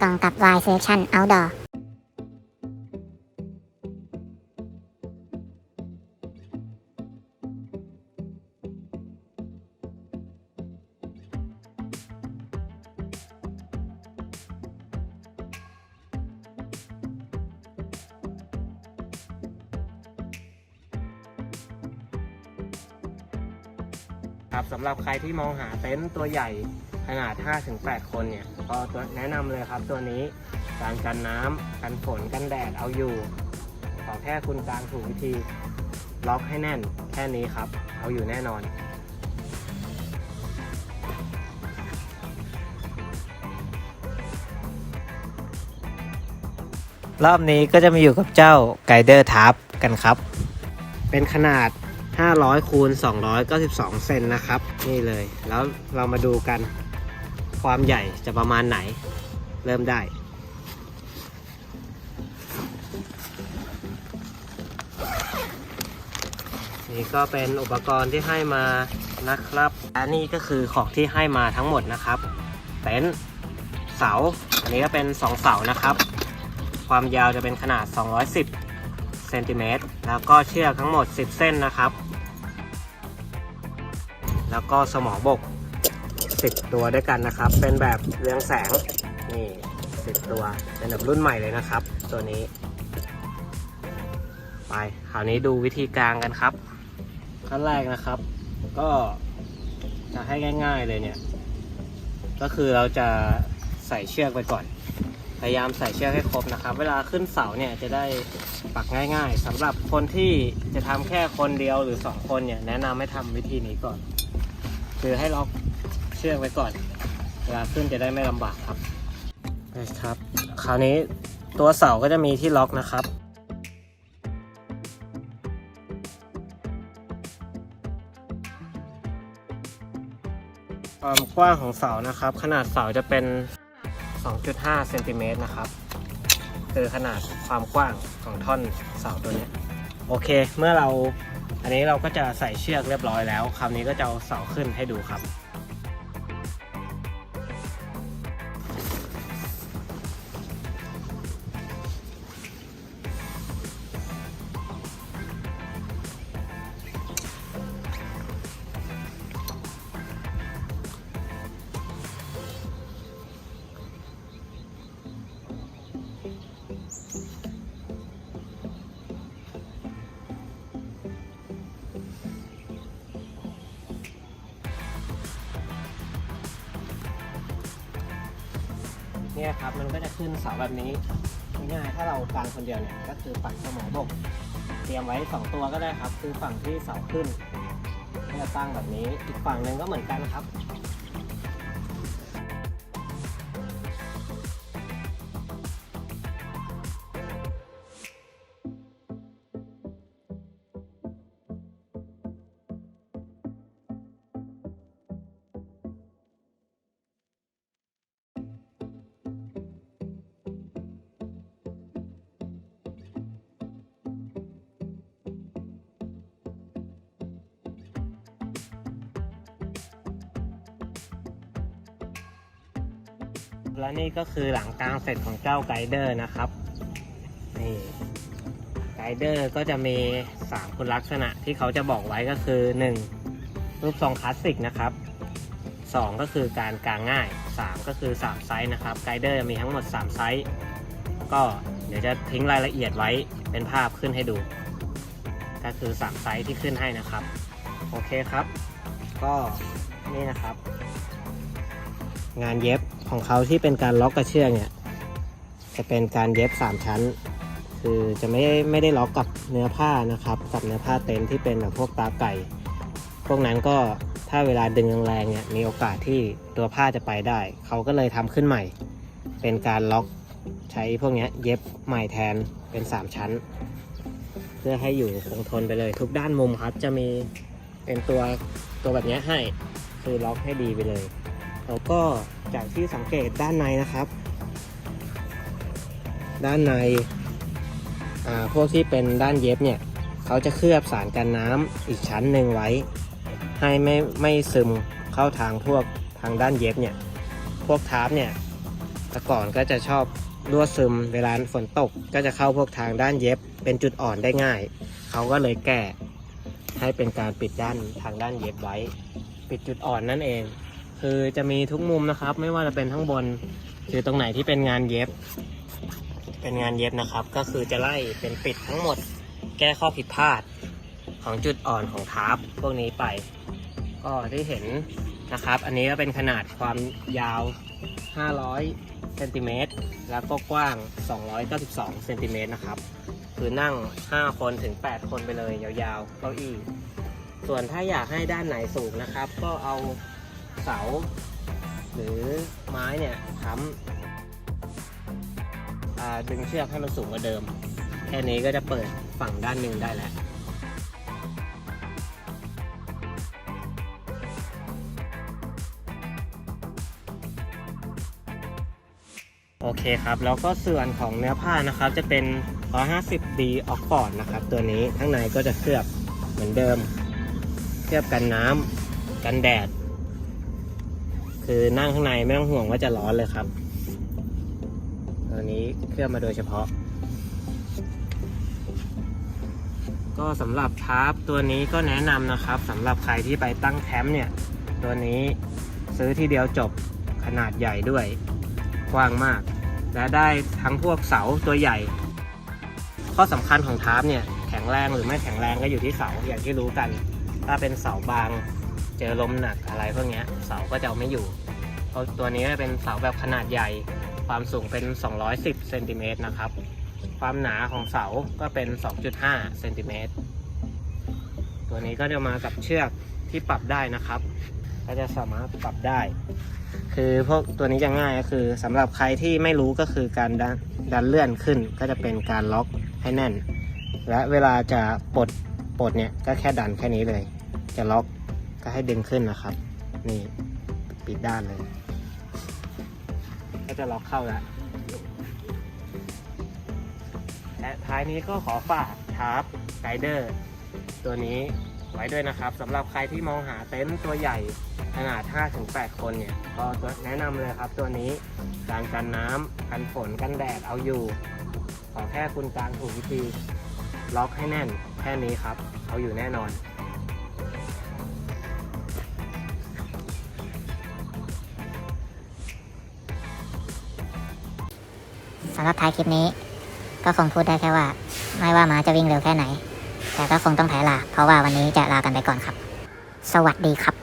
กล่องกับ Y Selection Outdoor ครับสำหรับใครที่มองหาเต็นท์ตัวใหญ่ ขนาด 5-8 คนเนี่ยก็ตัวแนะนำเลยครับตัวนี้การกันน้ำกันฝนกันแดดเอาอยู่ ขอแค่คุณกางถูกวิธีล็อกให้แน่นแค่นี้ครับ เอาอยู่แน่นอน รอบนี้ก็จะมาอยู่กับเจ้าไกเดอร์ทับกันครับ เป็นขนาด 500คูณ292 เซนนะครับ นี่เลย แล้วเรามาดูกัน ความใหญ่จะประมาณไหน เริ่มได้ นี่ก็เป็นอุปกรณ์ที่ให้มานะครับและนี่ก็คือของที่ให้มาทั้งหมดนะครับเต็นท์เสา อันนี้ก็เป็น 2 เสานะครับ ความยาวจะเป็นขนาด 210เซนติเมตรแล้วก็เชือกทั้งหมด 10 เส้นนะครับ แล้วก็สมอบก 10 ตัวด้วยกันนะครับ เป็นแบบเรืองแสง นี่ 10 ตัวเป็นแบบรุ่นใหม่เลยนะครับ ตัวนี้ ไป คราวนี้ดูวิธีกลางกันครับ ขั้นแรกนะครับ ก็จะให้ง่าย ๆเลยเนี่ย ก็คือเราจะใส่เชือกไปก่อน พยายามใส่เชือกให้ครบนะครับ เวลาขึ้นเสาเนี่ยจะได้ปักง่ายๆสำหรับคนที่จะทำแค่คนเดียวหรือสองคนเนี่ยแนะนำให้ทำวิธีนี้ก่อน คือให้ล็อก เชือกไว้ก่อนเวลาขึ้นจะได้ไม่ลำบากครับนะครับ คราวนี้ตัวเสาก็จะมีที่ล็อกนะครับความกว้างของเสานะครับ ขนาดเสาจะเป็น 2.5เซนติเมตรนะครับคือขนาดความกว้างของท่อนเสาตัวนี้โอเค เมื่อเราอันนี้เราก็จะใส่เชือกเรียบร้อยแล้วคราวนี้ก็จะเอาเสาขึ้นให้ดูครับ เนี่ยครับมันก็จะขึ้นเสาแบบนี้ง่ายๆถ้าเรากางคนเดียวเนี่ยก็คือปักสมอบกเตรียมไว้ 2 ตัวก็ได้ครับ คือฝั่งที่เสาขึ้นก็จะตั้งแบบนี้อีกฝั่งหนึ่งก็เหมือนกันครับ และนี่ก็คือหลังกลางเสร็จของเจ้าไกด์เดอร์นะครับนี่ไกด์เดอร์ก็จะมี 3 คุณลักษณะที่เขาจะบอกไว้ก็คือ 1. รูปทรงคลาสสิกนะครับ 2 ก็คือการกลางง่าย 3 ก็คือ 3 ไซส์นะครับไกด์เดอร์มีทั้งหมด 3 ไซส์ก็เดี๋ยวจะทิ้งรายละเอียดไว้เป็นภาพขึ้นให้ดู ก็คือ 3 ไซส์ที่ขึ้นให้นะครับ โอเคครับ ก็นี่นะครับ งานเย็บของเขาที่เป็นการล็อกกระเชือกเนี่ยจะเป็นการเย็บ 3 ชั้น คือจะไม่ไม่ได้ล็อกกับเนื้อผ้านะครับ กับเนื้อผ้าเต็นที่เป็นแบบพวกตาไก่ พวกนั้นก็ถ้าเวลาดึงแรงๆเนี่ยมีโอกาสที่ตัวผ้าจะไปได้ เขาก็เลยทำขึ้นใหม่ เป็นการล็อกใช้พวกเนี้ยเย็บใหม่แทนเป็น 3 ชั้น เพื่อให้อยู่คงทนไปเลย ทุกด้านมุมครับจะมีเป็นตัวตัวแบบเนี้ยให้ คือล็อกให้ดีไปเลย แล้วก็จากที่สังเกตด้านในนะครับ ด้านในพวกที่เป็นด้านเย็บเนี่ยเขาจะเคลือบสารกันน้ำอีกชั้นหนึ่งไว้ ให้ไม่ไม่ซึมเข้าทางพวกทางด้านเย็บเนี่ยพวกทาร์ปเนี่ยแต่ก่อนก็จะชอบรั่วซึมเวลาฝนตกก็จะเข้าพวกทางด้านเย็บเป็นจุดอ่อนได้ง่าย เขาก็เลยแก้ให้เป็นการปิดด้านทางด้านเย็บไว้ ปิดจุดอ่อนนั่นเอง คือจะมีทุกมุมนะครับ ไม่ว่าจะเป็นข้างบน คือตรงไหนที่เป็นงานเย็บ เป็นงานเย็บนะครับ ก็คือจะไล่เป็นปิดทั้งหมด แก้ข้อผิดพลาดของจุดอ่อนของทาร์ปพวกนี้ไป ก็ที่เห็นนะครับ อันนี้ก็เป็นขนาดความยาว 500เซนติเมตรแล้วก็กว้าง 292เซนติเมตรนะครับ คือนั่ง 5 คนถึง 8 คนไปเลยยาวๆเก้าอี้ ส่วนถ้าอยากให้ด้านไหนสูงนะครับ ก็เอา เสา หรือไม้เนี่ยค้ำดึงเชือกให้มันสูงกว่าเดิม แค่นี้ก็จะเปิดฝั่งด้านหนึ่งได้แล้วโอเคครับ แล้วก็ส่วนของเนื้อผ้านะครับ จะเป็น 150D ออกฟอร์ดนะครับ ตัวนี้ข้างในก็จะเคลือบเหมือนเดิม เคลือบกันน้ำกันแดด คือนั่งข้างในไม่ต้องห่วงว่าจะร้อนเลยครับตัวนี้เคลื่อบมาโดยเฉพาะ ก็สำหรับทาร์ปตัวนี้ก็แนะนำนะครับสำหรับใครที่ไปตั้งแคมป์เนี่ย ตัวนี้ซื้อทีเดียวจบขนาดใหญ่ด้วยกว้างมาก และได้ทั้งพวกเสาตัวใหญ่ ข้อสำคัญของทาร์ปเนี่ยแข็งแรงหรือไม่แข็งแรงก็อยู่ที่เสาอย่างที่รู้กัน ถ้าเป็นเสาบาง เจอลมหนักอะไรพวกนี้เสาก็จะเอาไม่อยู่เพราะตัวนี้เป็นเสาแบบขนาดใหญ่ ความสูงเป็น 210เซนติเมตรนะครับ ความหนาของเสาก็เป็น 2.5เซนติเมตรตัวนี้ก็จะมากับเชือกที่ปรับได้นะครับ ก็จะสามารถปรับได้ คือพวกตัวนี้จะง่ายก็คือสำหรับใครที่ไม่รู้ก็คือการดันดันเลื่อนขึ้น ก็จะเป็นการล็อกให้แน่น และเวลาจะปลดปลดเนี่ยก็แค่ดันแค่นี้เลย จะล็อก ก็ให้ดึงขึ้นนะครับ นี่ปิดด้านเลย ก็จะล็อกเข้าแล้วและท้ายนี้ก็ขอฝากทาร์ปไกเดอร์ตัวนี้ไว้ด้วยนะครับสำหรับใครที่มองหาเต็นท์ตัวใหญ่ขนาด 5-8 คนเนี่ย ก็ตัวแนะนำเลยครับตัวนี้การกันน้ำกันฝนกันแดดเอาอยู่ ขอแค่คุณการถูกวิธี ล็อกให้แน่นแค่นี้ครับ เอาอยู่แน่นอนำหรับท้ายคลิปนี้ ก็คงพูดได้แค่ว่า ไม่ว่าหมาจะวิ่งเร็วแค่ไหน แต่ก็คงต้องแพ้ลา เพราะว่าวันนี้จะลากันไปก่อนครับ สวัสดีครับ